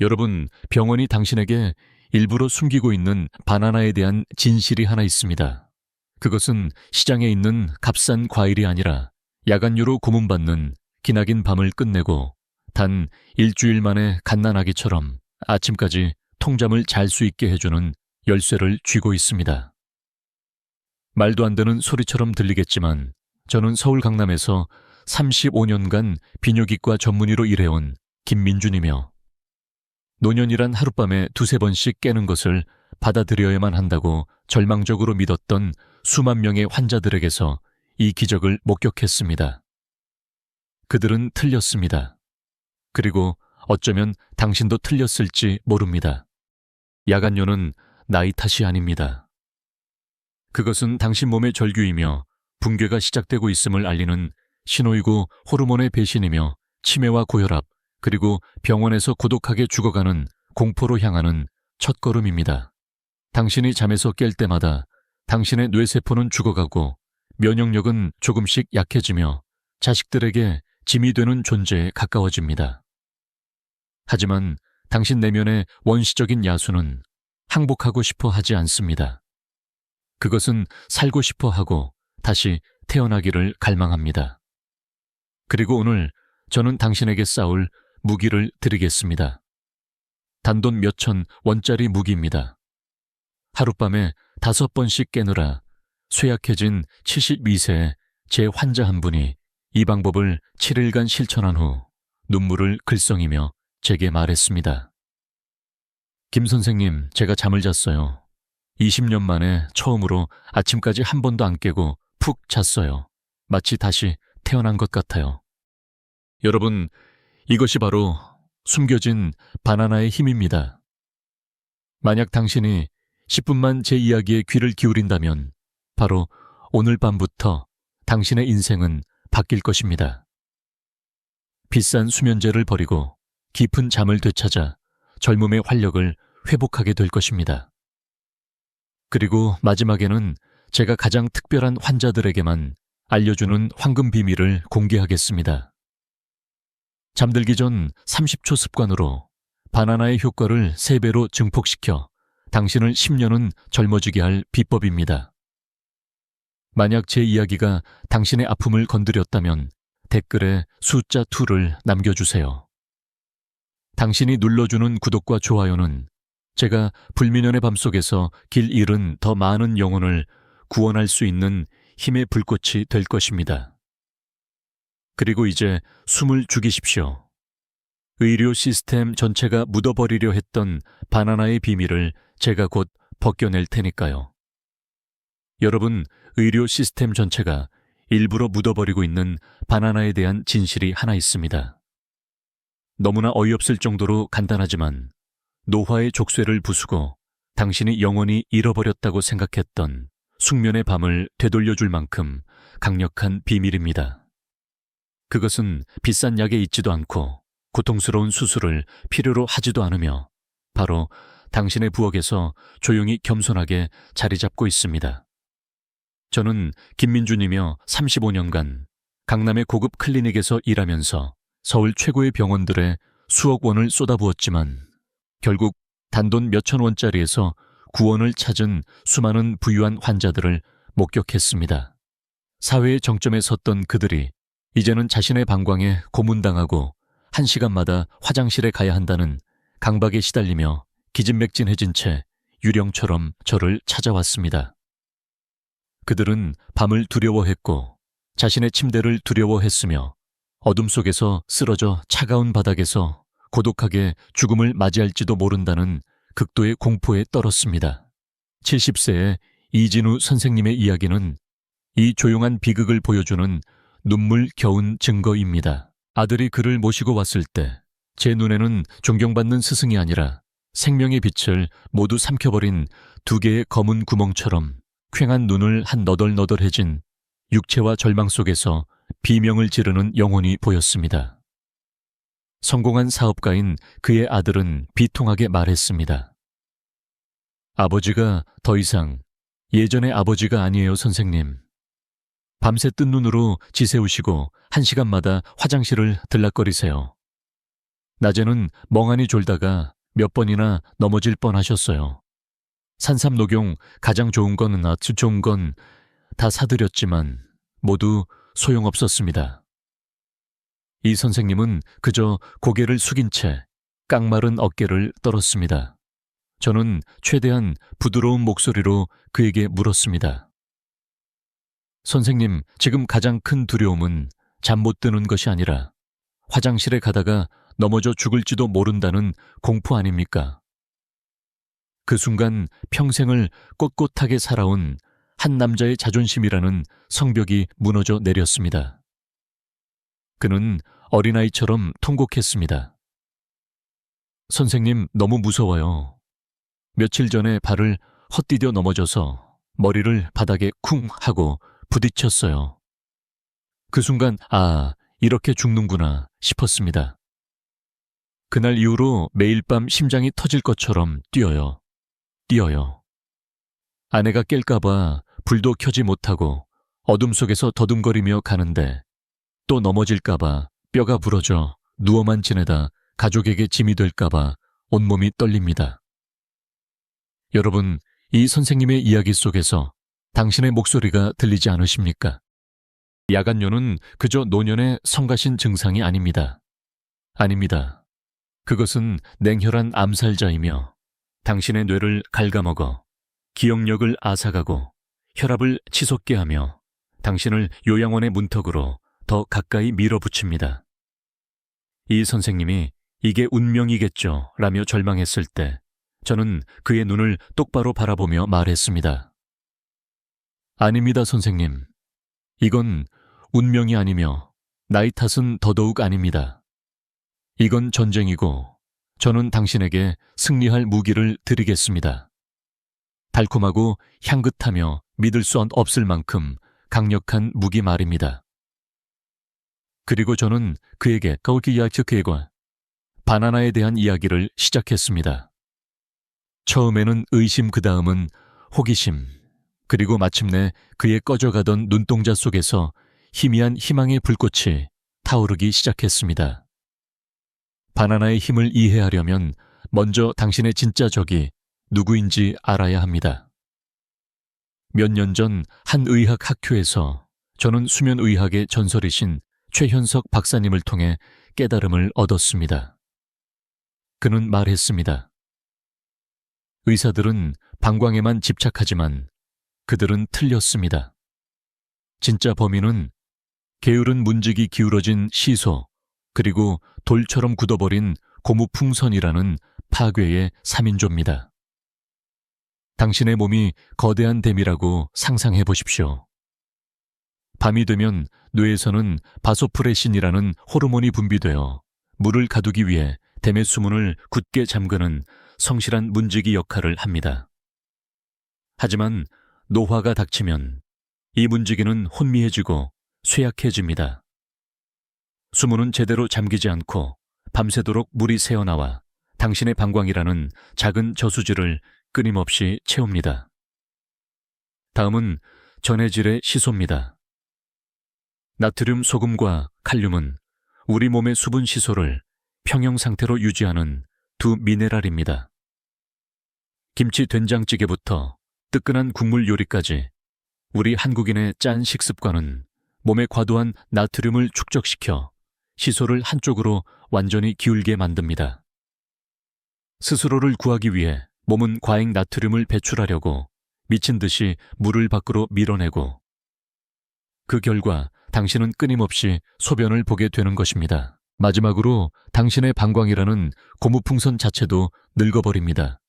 여러분, 병원이 당신에게 일부러 숨기고 있는 바나나에 대한 진실이 하나 있습니다. 그것은 시장에 있는 값싼 과일이 아니라 야간유로 고문받는 기나긴 밤을 끝내고 단 일주일 만에 갓난아기처럼 아침까지 통잠을 잘 수 있게 해주는 열쇠를 쥐고 있습니다. 말도 안 되는 소리처럼 들리겠지만 저는 서울 강남에서 35년간 비뇨기과 전문의로 일해온 김민준이며 노년이란 하룻밤에 두세 번씩 깨는 것을 받아들여야만 한다고 절망적으로 믿었던 수만 명의 환자들에게서 이 기적을 목격했습니다. 그들은 틀렸습니다. 그리고 어쩌면 당신도 틀렸을지 모릅니다. 야간요는 나이 탓이 아닙니다. 그것은 당신 몸의 절규이며 붕괴가 시작되고 있음을 알리는 신호이고 호르몬의 배신이며 치매와 고혈압 그리고 병원에서 고독하게 죽어가는 공포로 향하는 첫걸음입니다. 당신이 잠에서 깰 때마다 당신의 뇌세포는 죽어가고 면역력은 조금씩 약해지며 자식들에게 짐이 되는 존재에 가까워집니다. 하지만 당신 내면의 원시적인 야수는 항복하고 싶어 하지 않습니다. 그것은 살고 싶어 하고 다시 태어나기를 갈망합니다. 그리고 오늘 저는 당신에게 싸울 무기를 드리겠습니다. 단돈 몇 천 원짜리 무기입니다. 하룻밤에 다섯 번씩 깨느라 쇠약해진 72세의 제 환자 한 분이 이 방법을 7일간 실천한 후 눈물을 글썽이며 제게 말했습니다. 김 선생님, 제가 잠을 잤어요. 20년 만에 처음으로 아침까지 한 번도 안 깨고 푹 잤어요. 마치 다시 태어난 것 같아요. 여러분, 이것이 바로 숨겨진 바나나의 힘입니다. 만약 당신이 10분만 제 이야기에 귀를 기울인다면 바로 오늘 밤부터 당신의 인생은 바뀔 것입니다. 비싼 수면제를 버리고 깊은 잠을 되찾아 젊음의 활력을 회복하게 될 것입니다. 그리고 마지막에는 제가 가장 특별한 환자들에게만 알려주는 황금 비밀을 공개하겠습니다. 잠들기 전 30초 습관으로 바나나의 효과를 3배로 증폭시켜 당신을 10년은 젊어지게 할 비법입니다. 만약 제 이야기가 당신의 아픔을 건드렸다면 댓글에 숫자 2를 남겨주세요. 당신이 눌러주는 구독과 좋아요는 제가 불미연의 밤속에서 길 잃은 더 많은 영혼을 구원할 수 있는 힘의 불꽃이 될 것입니다. 그리고 이제 숨을 죽이십시오. 의료 시스템 전체가 묻어버리려 했던 바나나의 비밀을 제가 곧 벗겨낼 테니까요. 여러분, 의료 시스템 전체가 일부러 묻어버리고 있는 바나나에 대한 진실이 하나 있습니다. 너무나 어이없을 정도로 간단하지만 노화의 족쇄를 부수고 당신이 영원히 잃어버렸다고 생각했던 숙면의 밤을 되돌려줄 만큼 강력한 비밀입니다. 그것은 비싼 약에 있지도 않고 고통스러운 수술을 필요로 하지도 않으며 바로 당신의 부엌에서 조용히 겸손하게 자리 잡고 있습니다. 저는 김민준이며 35년간 강남의 고급 클리닉에서 일하면서 서울 최고의 병원들에 수억 원을 쏟아부었지만 결국 단돈 몇천 원짜리에서 구원을 찾은 수많은 부유한 환자들을 목격했습니다. 사회의 정점에 섰던 그들이 이제는 자신의 방광에 고문당하고 한 시간마다 화장실에 가야 한다는 강박에 시달리며 기진맥진해진 채 유령처럼 저를 찾아왔습니다. 그들은 밤을 두려워했고 자신의 침대를 두려워했으며 어둠 속에서 쓰러져 차가운 바닥에서 고독하게 죽음을 맞이할지도 모른다는 극도의 공포에 떨었습니다. 70세의 이진우 선생님의 이야기는 이 조용한 비극을 보여주는 눈물 겨운 증거입니다. 아들이 그를 모시고 왔을 때 제 눈에는 존경받는 스승이 아니라 생명의 빛을 모두 삼켜버린 두 개의 검은 구멍처럼 퀭한 눈을 한 너덜너덜해진 육체와 절망 속에서 비명을 지르는 영혼이 보였습니다. 성공한 사업가인 그의 아들은 비통하게 말했습니다. 아버지가 더 이상 예전의 아버지가 아니에요, 선생님. 밤새 뜬 눈으로 지새우시고 한 시간마다 화장실을 들락거리세요. 낮에는 멍하니 졸다가 몇 번이나 넘어질 뻔하셨어요. 산삼 녹용 가장 좋은 건 아주 좋은 건 다 사드렸지만 모두 소용없었습니다. 이 선생님은 그저 고개를 숙인 채 깡마른 어깨를 떨었습니다. 저는 최대한 부드러운 목소리로 그에게 물었습니다. 선생님, 지금 가장 큰 두려움은 잠 못 드는 것이 아니라 화장실에 가다가 넘어져 죽을지도 모른다는 공포 아닙니까? 그 순간 평생을 꼿꼿하게 살아온 한 남자의 자존심이라는 성벽이 무너져 내렸습니다. 그는 어린아이처럼 통곡했습니다. 선생님, 너무 무서워요. 며칠 전에 발을 헛디뎌 넘어져서 머리를 바닥에 쿵 하고 부딪혔어요. 그 순간, 아, 이렇게 죽는구나 싶었습니다. 그날 이후로 매일 밤 심장이 터질 것처럼 뛰어요. 뛰어요. 아내가 깰까봐 불도 켜지 못하고 어둠 속에서 더듬거리며 가는데 또 넘어질까봐 뼈가 부러져 누워만 지내다 가족에게 짐이 될까봐 온몸이 떨립니다. 여러분, 이 선생님의 이야기 속에서 당신의 목소리가 들리지 않으십니까? 야간요는 그저 노년의 성가신 증상이 아닙니다. 아닙니다. 그것은 냉혈한 암살자이며 당신의 뇌를 갉아먹어 기억력을 앗아가고 혈압을 치솟게 하며 당신을 요양원의 문턱으로 더 가까이 밀어붙입니다. 이 선생님이 이게 운명이겠죠 라며 절망했을 때 저는 그의 눈을 똑바로 바라보며 말했습니다. 아닙니다, 선생님. 이건 운명이 아니며 나이 탓은 더더욱 아닙니다. 이건 전쟁이고 저는 당신에게 승리할 무기를 드리겠습니다. 달콤하고 향긋하며 믿을 수 없을 만큼 강력한 무기 말입니다. 그리고 저는 그에게 가오키야츠크에과 바나나에 대한 이야기를 시작했습니다. 처음에는 의심 그 다음은 호기심, 그리고 마침내 그의 꺼져가던 눈동자 속에서 희미한 희망의 불꽃이 타오르기 시작했습니다. 바나나의 힘을 이해하려면 먼저 당신의 진짜 적이 누구인지 알아야 합니다. 몇 년 전 한 의학 학교에서 저는 수면의학의 전설이신 최현석 박사님을 통해 깨달음을 얻었습니다. 그는 말했습니다. 의사들은 방광에만 집착하지만 그들은 틀렸습니다. 진짜 범인은 게으른 문직이 기울어진 시소, 그리고 돌처럼 굳어버린 고무풍선이라는 파괴의 3인조입니다. 당신의 몸이 거대한 댐이라고 상상해 보십시오. 밤이 되면 뇌에서는 바소프레신이라는 호르몬이 분비되어 물을 가두기 위해 댐의 수문을 굳게 잠그는 성실한 문지기 역할을 합니다. 하지만 노화가 닥치면 이 문지기는 혼미해지고 쇠약해집니다. 수문은 제대로 잠기지 않고 밤새도록 물이 새어나와 당신의 방광이라는 작은 저수지를 끊임없이 채웁니다. 다음은 전해질의 시소입니다. 나트륨 소금과 칼륨은 우리 몸의 수분 시소를 평형 상태로 유지하는 두 미네랄입니다. 김치 된장찌개부터 뜨끈한 국물 요리까지 우리 한국인의 짠 식습관은 몸에 과도한 나트륨을 축적시켜 시소를 한쪽으로 완전히 기울게 만듭니다. 스스로를 구하기 위해 몸은 과잉 나트륨을 배출하려고 미친 듯이 물을 밖으로 밀어내고 그 결과 당신은 끊임없이 소변을 보게 되는 것입니다. 마지막으로 당신의 방광이라는 고무풍선 자체도 늙어버립니다.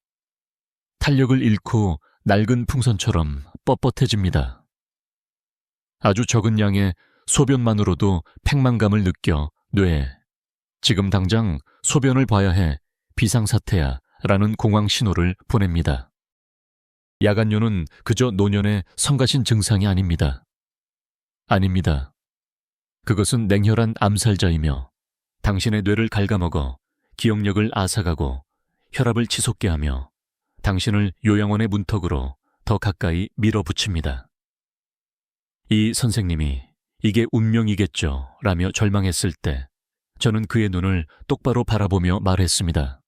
탄력을 잃고 낡은 풍선처럼 뻣뻣해집니다. 아주 적은 양의 소변만으로도 팽만감을 느껴 뇌에 지금 당장 소변을 봐야 해 비상사태야 라는 공황 신호를 보냅니다. 야간요는 그저 노년의 성가신 증상이 아닙니다. 아닙니다. 그것은 냉혈한 암살자이며 당신의 뇌를 갉아먹어 기억력을 앗아가고 혈압을 치솟게 하며 당신을 요양원의 문턱으로 더 가까이 밀어붙입니다. 이 선생님이 이게 운명이겠죠 라며 절망했을 때 저는 그의 눈을 똑바로 바라보며 말했습니다.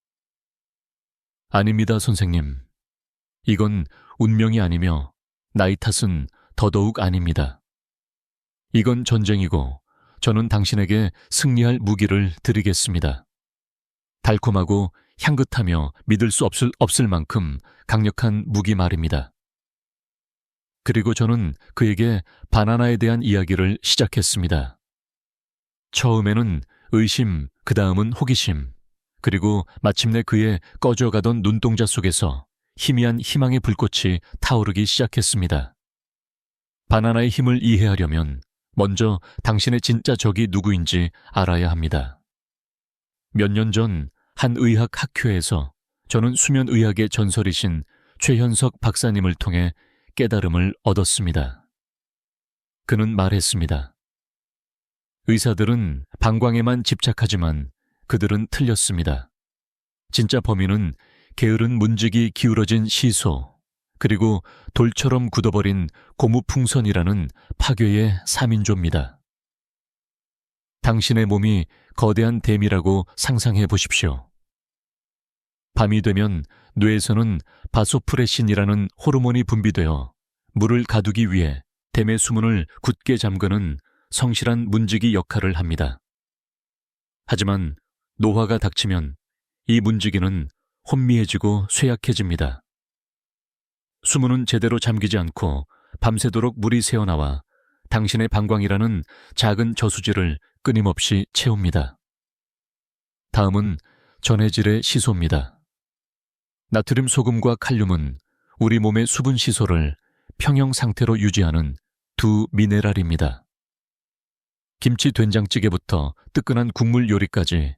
아닙니다, 선생님. 이건 운명이 아니며 나이 탓은 더더욱 아닙니다. 이건 전쟁이고 저는 당신에게 승리할 무기를 드리겠습니다. 달콤하고 향긋하며 믿을 수 없을, 없을 만큼 강력한 무기 말입니다. 그리고 저는 그에게 바나나에 대한 이야기를 시작했습니다. 처음에는 의심, 그 다음은 호기심, 그리고 마침내 그의 꺼져가던 눈동자 속에서 희미한 희망의 불꽃이 타오르기 시작했습니다. 바나나의 힘을 이해하려면 먼저 당신의 진짜 적이 누구인지 알아야 합니다. 몇 년 전 한 의학 학회에서 저는 수면의학의 전설이신 최현석 박사님을 통해 깨달음을 얻었습니다. 그는 말했습니다. 의사들은 방광에만 집착하지만 그들은 틀렸습니다. 진짜 범인은 게으른 문직이 기울어진 시소, 그리고 돌처럼 굳어버린 고무풍선이라는 파괴의 3인조입니다. 당신의 몸이 거대한 댐이라고 상상해 보십시오. 밤이 되면 뇌에서는 바소프레신이라는 호르몬이 분비되어 물을 가두기 위해 댐의 수문을 굳게 잠그는 성실한 문지기 역할을 합니다. 하지만 노화가 닥치면 이 문지기는 혼미해지고 쇠약해집니다. 수문은 제대로 잠기지 않고 밤새도록 물이 새어나와 당신의 방광이라는 작은 저수지를 끊임없이 채웁니다. 다음은 전해질의 시소입니다. 나트륨 소금과 칼륨은 우리 몸의 수분 시소를 평형 상태로 유지하는 두 미네랄입니다. 김치 된장찌개부터 뜨끈한 국물 요리까지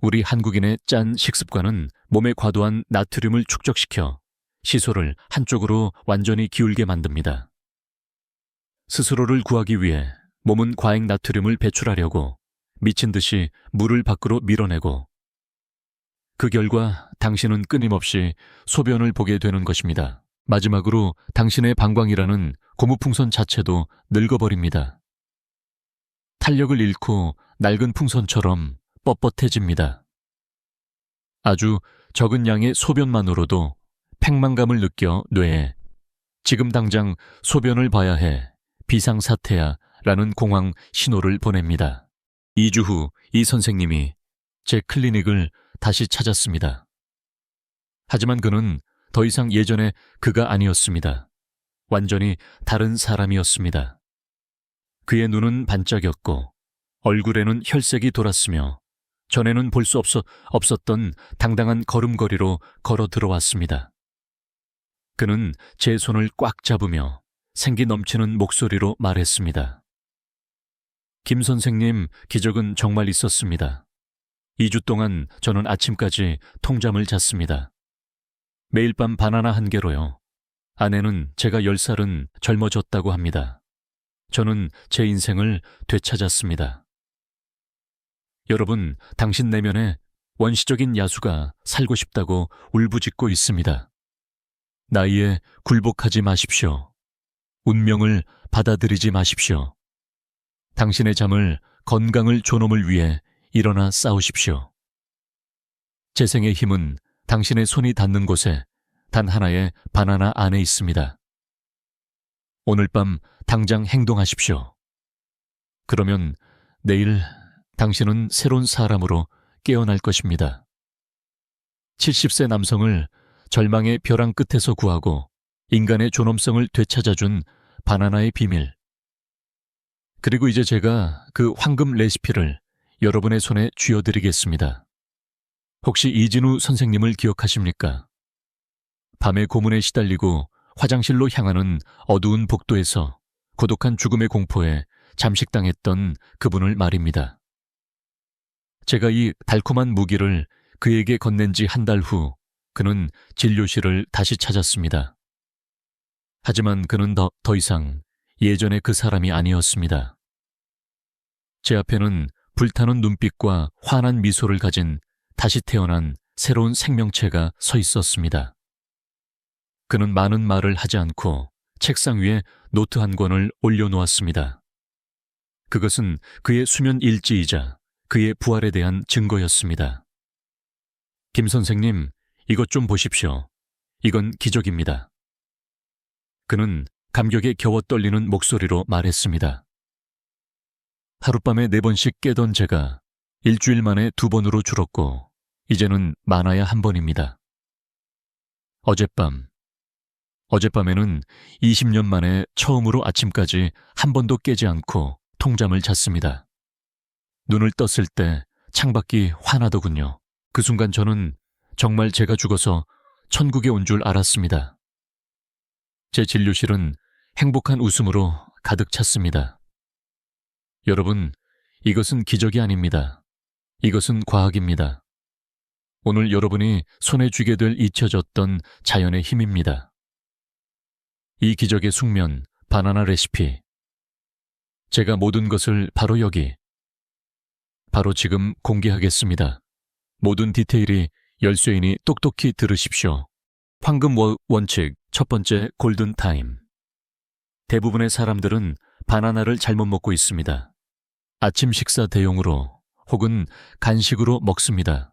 우리 한국인의 짠 식습관은 몸에 과도한 나트륨을 축적시켜 시소를 한쪽으로 완전히 기울게 만듭니다. 스스로를 구하기 위해 몸은 과잉 나트륨을 배출하려고 미친 듯이 물을 밖으로 밀어내고 그 결과 당신은 끊임없이 소변을 보게 되는 것입니다. 마지막으로 당신의 방광이라는 고무풍선 자체도 늙어버립니다. 탄력을 잃고 낡은 풍선처럼 뻣뻣해집니다. 아주 적은 양의 소변만으로도 팽만감을 느껴 뇌에 지금 당장 소변을 봐야 해 비상사태야 라는 공황 신호를 보냅니다. 2주 후 이 선생님이 제 클리닉을 다시 찾았습니다. 하지만 그는 더 이상 예전의 그가 아니었습니다. 완전히 다른 사람이었습니다. 그의 눈은 반짝였고 얼굴에는 혈색이 돌았으며 전에는 볼 수 없어, 없었던 당당한 걸음걸이로 걸어 들어왔습니다. 그는 제 손을 꽉 잡으며 생기 넘치는 목소리로 말했습니다. 김 선생님, 기적은 정말 있었습니다. 2주 동안 저는 아침까지 통잠을 잤습니다. 매일 밤 바나나 한 개로요. 아내는 제가 10살은 젊어졌다고 합니다. 저는 제 인생을 되찾았습니다. 여러분, 당신 내면에 원시적인 야수가 살고 싶다고 울부짖고 있습니다. 나이에 굴복하지 마십시오. 운명을 받아들이지 마십시오. 당신의 잠을 건강을 존엄을 위해 일어나 싸우십시오. 재생의 힘은 당신의 손이 닿는 곳에 단 하나의 바나나 안에 있습니다. 오늘 밤 당장 행동하십시오. 그러면 내일 당신은 새로운 사람으로 깨어날 것입니다. 70세 남성을 절망의 벼랑 끝에서 구하고 인간의 존엄성을 되찾아준 바나나의 비밀. 그리고 이제 제가 그 황금 레시피를 여러분의 손에 쥐어드리겠습니다. 혹시 이진우 선생님을 기억하십니까? 밤의 고문에 시달리고 화장실로 향하는 어두운 복도에서 고독한 죽음의 공포에 잠식당했던 그분을 말입니다. 제가 이 달콤한 무기를 그에게 건넨 지 한 달 후 그는 진료실을 다시 찾았습니다. 하지만 그는 더, 더 이상 예전의 그 사람이 아니었습니다. 제 앞에는 불타는 눈빛과 환한 미소를 가진 다시 태어난 새로운 생명체가 서 있었습니다. 그는 많은 말을 하지 않고 책상 위에 노트 한 권을 올려놓았습니다. 그것은 그의 수면 일지이자 그의 부활에 대한 증거였습니다. 김 선생님, 이것 좀 보십시오. 이건 기적입니다. 그는 감격에 겨워 떨리는 목소리로 말했습니다. 하룻밤에 네 번씩 깨던 제가 일주일 만에 두 번으로 줄었고, 이제는 많아야 한 번입니다. 어젯밤. 어젯밤에는 20년 만에 처음으로 아침까지 한 번도 깨지 않고 통잠을 잤습니다. 눈을 떴을 때 창밖이 환하더군요. 그 순간 저는 정말 제가 죽어서 천국에 온 줄 알았습니다. 제 진료실은 행복한 웃음으로 가득 찼습니다. 여러분, 이것은 기적이 아닙니다. 이것은 과학입니다. 오늘 여러분이 손에 쥐게 될 잊혀졌던 자연의 힘입니다. 이 기적의 숙면, 바나나 레시피. 제가 모든 것을 바로 여기, 바로 지금 공개하겠습니다. 모든 디테일이 열쇠인이 똑똑히 들으십시오. 황금 워- 원칙 첫 번째 골든 타임. 대부분의 사람들은 바나나를 잘못 먹고 있습니다. 아침 식사 대용으로 혹은 간식으로 먹습니다.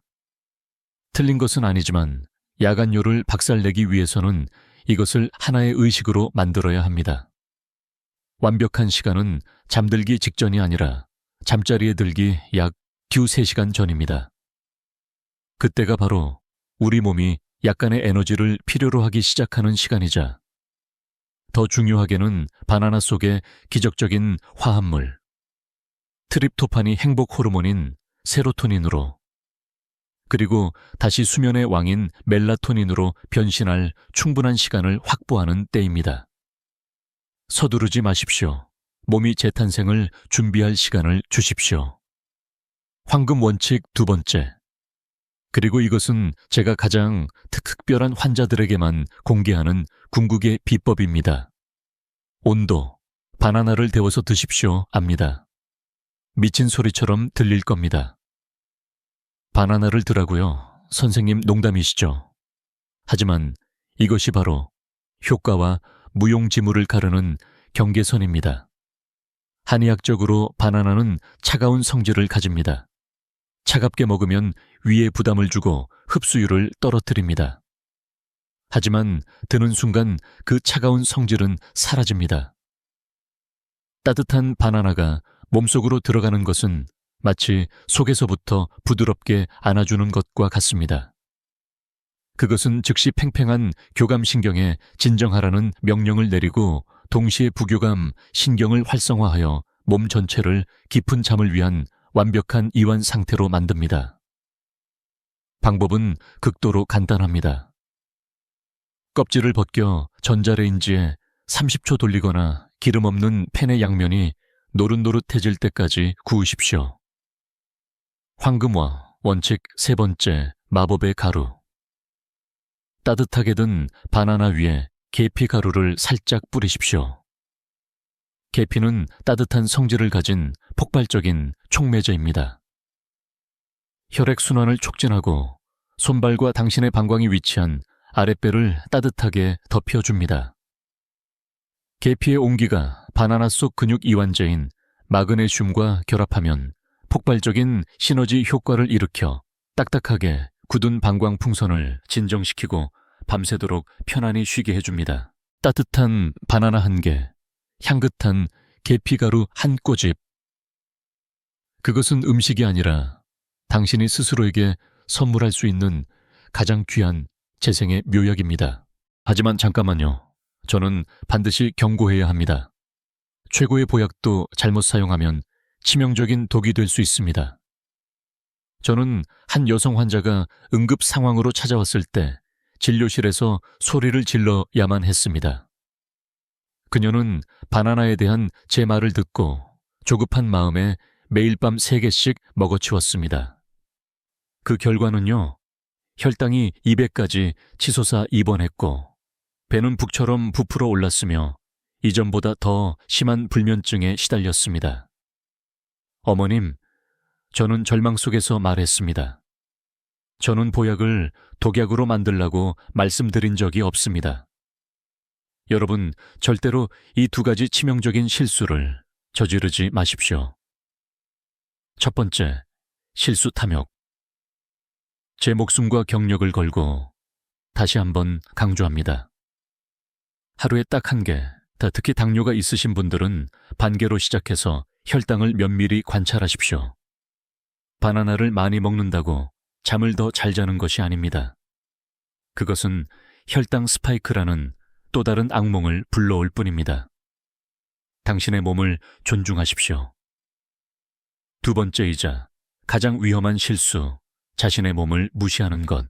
틀린 것은 아니지만 야간요를 박살내기 위해서는 이것을 하나의 의식으로 만들어야 합니다. 완벽한 시간은 잠들기 직전이 아니라 잠자리에 들기 약두 3시간 전입니다. 그때가 바로 우리 몸이 약간의 에너지를 필요로 하기 시작하는 시간이자 더 중요하게는 바나나 속의 기적적인 화합물 트립토판이 행복 호르몬인 세로토닌으로 그리고 다시 수면의 왕인 멜라토닌으로 변신할 충분한 시간을 확보하는 때입니다. 서두르지 마십시오. 몸이 재탄생을 준비할 시간을 주십시오. 황금 원칙 두 번째. 그리고 이것은 제가 가장 특별한 환자들에게만 공개하는 궁극의 비법입니다. 온도. 바나나를 데워서 드십시오. 압니다. 미친 소리처럼 들릴 겁니다. 바나나를 드라고요. 선생님 농담이시죠. 하지만 이것이 바로 효과와 무용지물을 가르는 경계선입니다. 한의학적으로 바나나는 차가운 성질을 가집니다. 차갑게 먹으면 위에 부담을 주고 흡수율을 떨어뜨립니다. 하지만 드는 순간 그 차가운 성질은 사라집니다. 따뜻한 바나나가 몸속으로 들어가는 것은 마치 속에서부터 부드럽게 안아주는 것과 같습니다. 그것은 즉시 팽팽한 교감신경에 진정하라는 명령을 내리고 동시에 부교감 신경을 활성화하여 몸 전체를 깊은 잠을 위한 완벽한 이완 상태로 만듭니다. 방법은 극도로 간단합니다. 껍질을 벗겨 전자레인지에 30초 돌리거나 기름 없는 팬의 양면이 노릇노릇해질 때까지 구우십시오. 황금화 원칙 세 번째 마법의 가루 따뜻하게 든 바나나 위에 계피 가루를 살짝 뿌리십시오. 계피는 따뜻한 성질을 가진 폭발적인 촉매제입니다. 혈액순환을 촉진하고 손발과 당신의 방광이 위치한 아랫배를 따뜻하게 덮여줍니다. 계피의 온기가 바나나 속 근육 이완제인 마그네슘과 결합하면 폭발적인 시너지 효과를 일으켜 딱딱하게 굳은 방광 풍선을 진정시키고 밤새도록 편안히 쉬게 해줍니다. 따뜻한 바나나 한 개, 향긋한 계피가루 한 꼬집. 그것은 음식이 아니라 당신이 스스로에게 선물할 수 있는 가장 귀한 재생의 묘약입니다. 하지만 잠깐만요. 저는 반드시 경고해야 합니다. 최고의 보약도 잘못 사용하면 치명적인 독이 될 수 있습니다. 저는 한 여성 환자가 응급 상황으로 찾아왔을 때 진료실에서 소리를 질러야만 했습니다. 그녀는 바나나에 대한 제 말을 듣고 조급한 마음에 매일 밤 3개씩 먹어치웠습니다. 그 결과는요, 혈당이 200까지 치솟아 입원했고, 배는 북처럼 부풀어 올랐으며, 이전보다 더 심한 불면증에 시달렸습니다. 어머님, 저는 절망 속에서 말했습니다. 저는 보약을 독약으로 만들라고 말씀드린 적이 없습니다. 여러분, 절대로 이 두 가지 치명적인 실수를 저지르지 마십시오. 첫 번째, 실수 탐욕. 제 목숨과 경력을 걸고 다시 한번 강조합니다. 하루에 딱 한 개, 더 특히 당뇨가 있으신 분들은 반개로 시작해서 혈당을 면밀히 관찰하십시오. 바나나를 많이 먹는다고 잠을 더 잘 자는 것이 아닙니다. 그것은 혈당 스파이크라는 또 다른 악몽을 불러올 뿐입니다. 당신의 몸을 존중하십시오. 두 번째이자 가장 위험한 실수, 자신의 몸을 무시하는 것.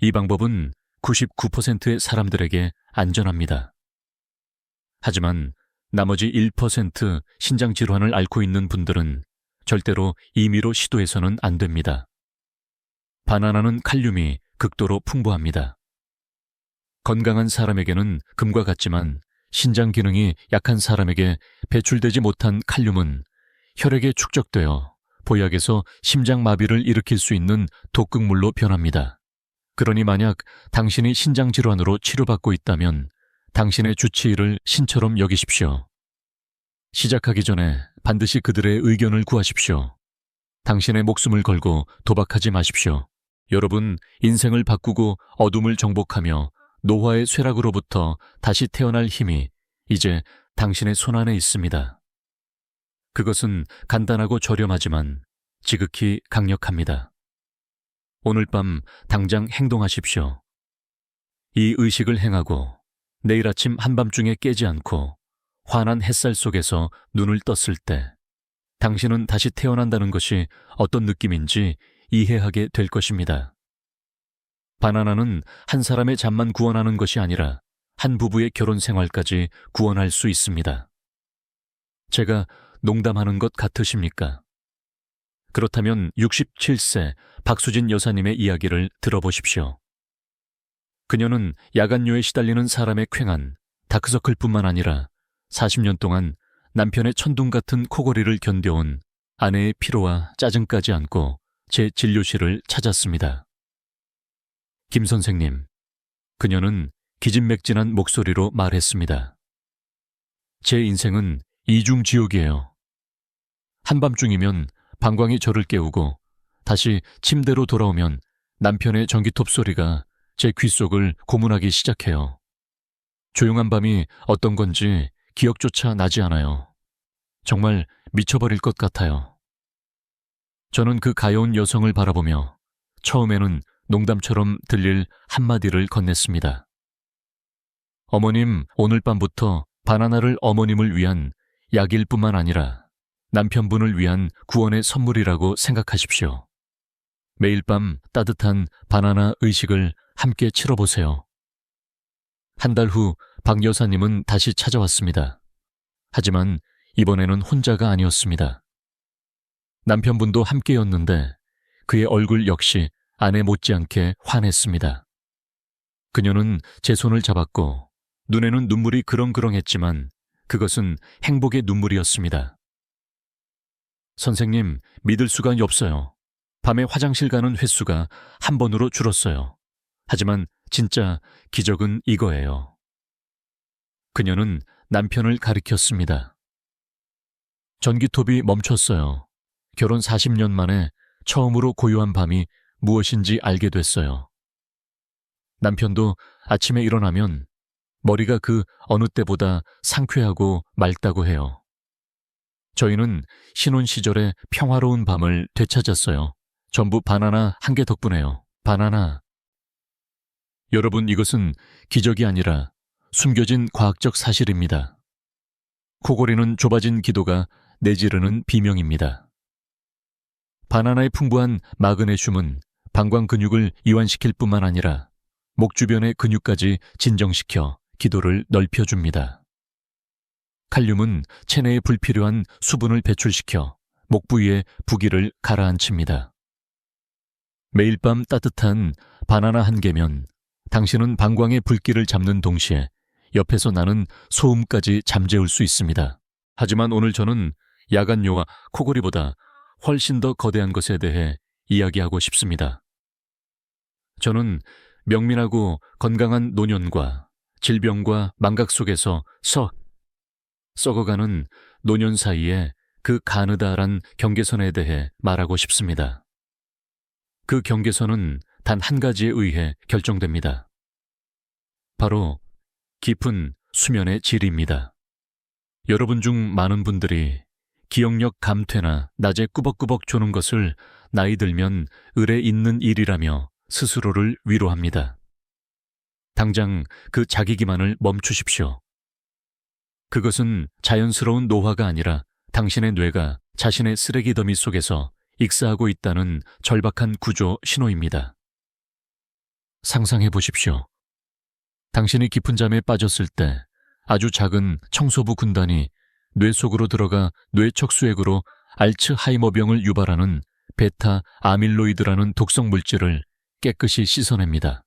이 방법은 99%의 사람들에게 안전합니다. 하지만 나머지 1% 신장 질환을 앓고 있는 분들은 절대로 임의로 시도해서는 안 됩니다. 바나나는 칼륨이 극도로 풍부합니다. 건강한 사람에게는 금과 같지만 신장 기능이 약한 사람에게 배출되지 못한 칼륨은 혈액에 축적되어 보약에서 심장 마비를 일으킬 수 있는 독극물로 변합니다. 그러니 만약 당신이 신장 질환으로 치료받고 있다면 당신의 주치의를 신처럼 여기십시오. 시작하기 전에 반드시 그들의 의견을 구하십시오. 당신의 목숨을 걸고 도박하지 마십시오. 여러분, 인생을 바꾸고 어둠을 정복하며 노화의 쇠락으로부터 다시 태어날 힘이 이제 당신의 손안에 있습니다. 그것은 간단하고 저렴하지만 지극히 강력합니다. 오늘 밤 당장 행동하십시오. 이 의식을 행하고 내일 아침 한밤중에 깨지 않고 환한 햇살 속에서 눈을 떴을 때 당신은 다시 태어난다는 것이 어떤 느낌인지 이해하게 될 것입니다. 바나나는 한 사람의 잠만 구원하는 것이 아니라 한 부부의 결혼 생활까지 구원할 수 있습니다. 제가 농담하는 것 같으십니까? 그렇다면 67세 박수진 여사님의 이야기를 들어보십시오. 그녀는 야간요에 시달리는 사람의 쾌한 다크서클뿐만 아니라 40년 동안 남편의 천둥 같은 코골이를 견뎌온 아내의 피로와 짜증까지 안고 제 진료실을 찾았습니다. 김 선생님, 그녀는 기진맥진한 목소리로 말했습니다. 제 인생은 이중지옥이에요. 한밤중이면 방광이 저를 깨우고 다시 침대로 돌아오면 남편의 전기톱 소리가 제 귓속을 고문하기 시작해요. 조용한 밤이 어떤 건지 기억조차 나지 않아요. 정말 미쳐버릴 것 같아요. 저는 그 가여운 여성을 바라보며 처음에는 농담처럼 들릴 한마디를 건넸습니다. 어머님, 오늘 밤부터 바나나를 어머님을 위한 약일 뿐만 아니라 남편분을 위한 구원의 선물이라고 생각하십시오. 매일 밤 따뜻한 바나나 의식을 함께 치러보세요. 한 달 후 박 여사님은 다시 찾아왔습니다. 하지만 이번에는 혼자가 아니었습니다. 남편분도 함께였는데 그의 얼굴 역시 아내 못지않게 환했습니다. 그녀는 제 손을 잡았고 눈에는 눈물이 그렁그렁했지만 그것은 행복의 눈물이었습니다. 선생님, 믿을 수가 없어요. 밤에 화장실 가는 횟수가 한 번으로 줄었어요. 하지만 진짜 기적은 이거예요. 그녀는 남편을 가리켰습니다. 전기톱이 멈췄어요. 결혼 40년 만에 처음으로 고요한 밤이 무엇인지 알게 됐어요. 남편도 아침에 일어나면 머리가 그 어느 때보다 상쾌하고 맑다고 해요. 저희는 신혼 시절의 평화로운 밤을 되찾았어요. 전부 바나나 한 개 덕분에요. 바나나. 여러분, 이것은 기적이 아니라 숨겨진 과학적 사실입니다. 코골이는 좁아진 기도가 내지르는 비명입니다. 바나나의 풍부한 마그네슘은 방광 근육을 이완시킬 뿐만 아니라 목 주변의 근육까지 진정시켜 기도를 넓혀줍니다. 칼륨은 체내에 불필요한 수분을 배출시켜 목 부위의 부기를 가라앉힙니다. 매일 밤 따뜻한 바나나 한 개면 당신은 방광의 불길을 잡는 동시에 옆에서 나는 소음까지 잠재울 수 있습니다. 하지만 오늘 저는 야간요와 코골이보다 훨씬 더 거대한 것에 대해 이야기하고 싶습니다. 저는 명민하고 건강한 노년과 질병과 망각 속에서 서, 썩어가는 노년 사이에 그 가느다란 경계선에 대해 말하고 싶습니다. 그 경계선은 단 한 가지에 의해 결정됩니다. 바로 깊은 수면의 질입니다. 여러분 중 많은 분들이 기억력 감퇴나 낮에 꾸벅꾸벅 조는 것을 나이 들면 을에 있는 일이라며 스스로를 위로합니다. 당장 그 자기 기만을 멈추십시오. 그것은 자연스러운 노화가 아니라 당신의 뇌가 자신의 쓰레기 더미 속에서 익사하고 있다는 절박한 구조 신호입니다. 상상해 보십시오. 당신이 깊은 잠에 빠졌을 때 아주 작은 청소부 군단이 뇌 속으로 들어가 뇌 척수액으로 알츠하이머병을 유발하는 베타 아밀로이드라는 독성 물질을 깨끗이 씻어냅니다.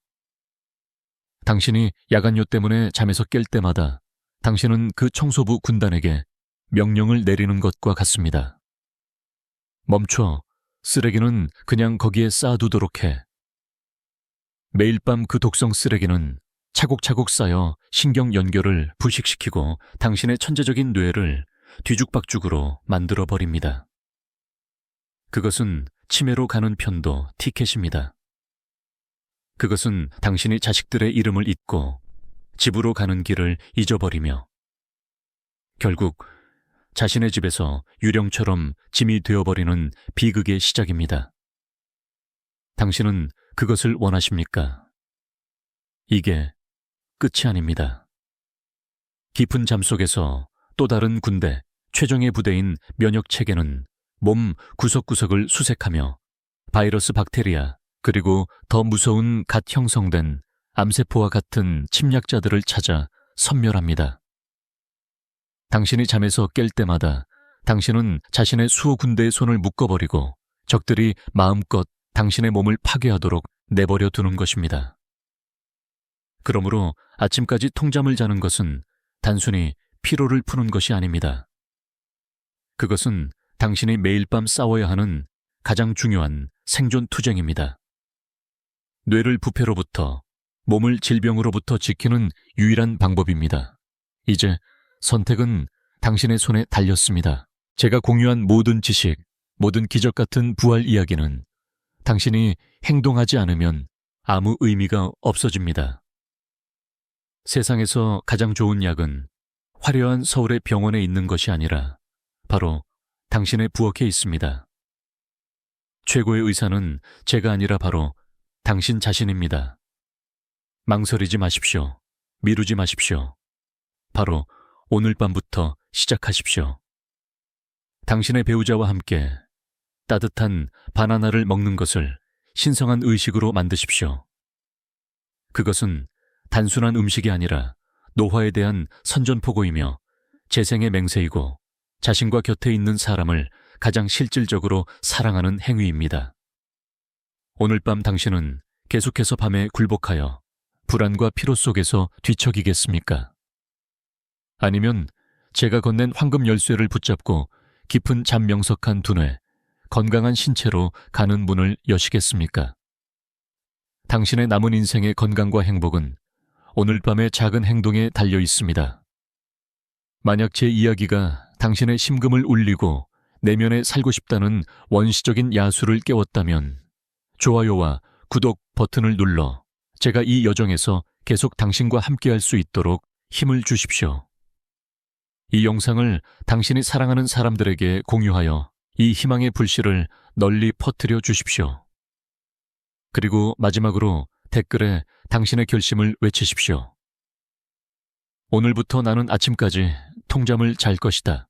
당신이 야간요 때문에 잠에서 깰 때마다 당신은 그 청소부 군단에게 명령을 내리는 것과 같습니다. 멈춰. 쓰레기는 그냥 거기에 쌓아두도록 해. 매일 밤 그 독성 쓰레기는 차곡차곡 쌓여 신경 연결을 부식시키고 당신의 천재적인 뇌를 뒤죽박죽으로 만들어 버립니다. 그것은 치매로 가는 편도 티켓입니다. 그것은 당신이 자식들의 이름을 잊고 집으로 가는 길을 잊어버리며 결국 자신의 집에서 유령처럼 짐이 되어버리는 비극의 시작입니다. 당신은 그것을 원하십니까? 이게 끝이 아닙니다. 깊은 잠 속에서 또 다른 군대, 최종의 부대인 면역 체계는 몸 구석구석을 수색하며 바이러스 박테리아, 그리고 더 무서운 갓 형성된 암세포와 같은 침략자들을 찾아 선멸합니다. 당신이 잠에서 깰 때마다 당신은 자신의 수호 군대의 손을 묶어버리고 적들이 마음껏 당신의 몸을 파괴하도록 내버려 두는 것입니다. 그러므로 아침까지 통잠을 자는 것은 단순히 피로를 푸는 것이 아닙니다. 그것은 당신이 매일 밤 싸워야 하는 가장 중요한 생존 투쟁입니다. 뇌를 부패로부터 몸을 질병으로부터 지키는 유일한 방법입니다. 이제 선택은 당신의 손에 달렸습니다. 제가 공유한 모든 지식, 모든 기적 같은 부활 이야기는 당신이 행동하지 않으면 아무 의미가 없어집니다. 세상에서 가장 좋은 약은 화려한 서울의 병원에 있는 것이 아니라 바로 당신의 부엌에 있습니다. 최고의 의사는 제가 아니라 바로 당신 자신입니다. 망설이지 마십시오. 미루지 마십시오. 바로 오늘 밤부터 시작하십시오. 당신의 배우자와 함께 따뜻한 바나나를 먹는 것을 신성한 의식으로 만드십시오. 그것은 단순한 음식이 아니라 노화에 대한 선전포고이며 재생의 맹세이고 자신과 곁에 있는 사람을 가장 실질적으로 사랑하는 행위입니다. 오늘 밤 당신은 계속해서 밤에 굴복하여 불안과 피로 속에서 뒤척이겠습니까? 아니면 제가 건넨 황금 열쇠를 붙잡고 깊은 잠 명석한 두뇌, 건강한 신체로 가는 문을 여시겠습니까? 당신의 남은 인생의 건강과 행복은 오늘 밤의 작은 행동에 달려 있습니다. 만약 제 이야기가 당신의 심금을 울리고 내면에 살고 싶다는 원시적인 야수를 깨웠다면 좋아요와 구독 버튼을 눌러 제가 이 여정에서 계속 당신과 함께할 수 있도록 힘을 주십시오. 이 영상을 당신이 사랑하는 사람들에게 공유하여 이 희망의 불씨를 널리 퍼뜨려 주십시오. 그리고 마지막으로 댓글에 당신의 결심을 외치십시오. 오늘부터 나는 아침까지 통잠을 잘 것이다.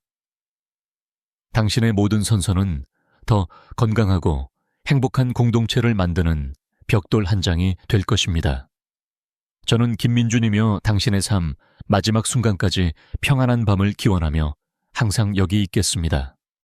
당신의 모든 선서는 더 건강하고 행복한 공동체를 만드는 벽돌 한 장이 될 것입니다. 저는 김민준이며 당신의 삶 마지막 순간까지 평안한 밤을 기원하며 항상 여기 있겠습니다.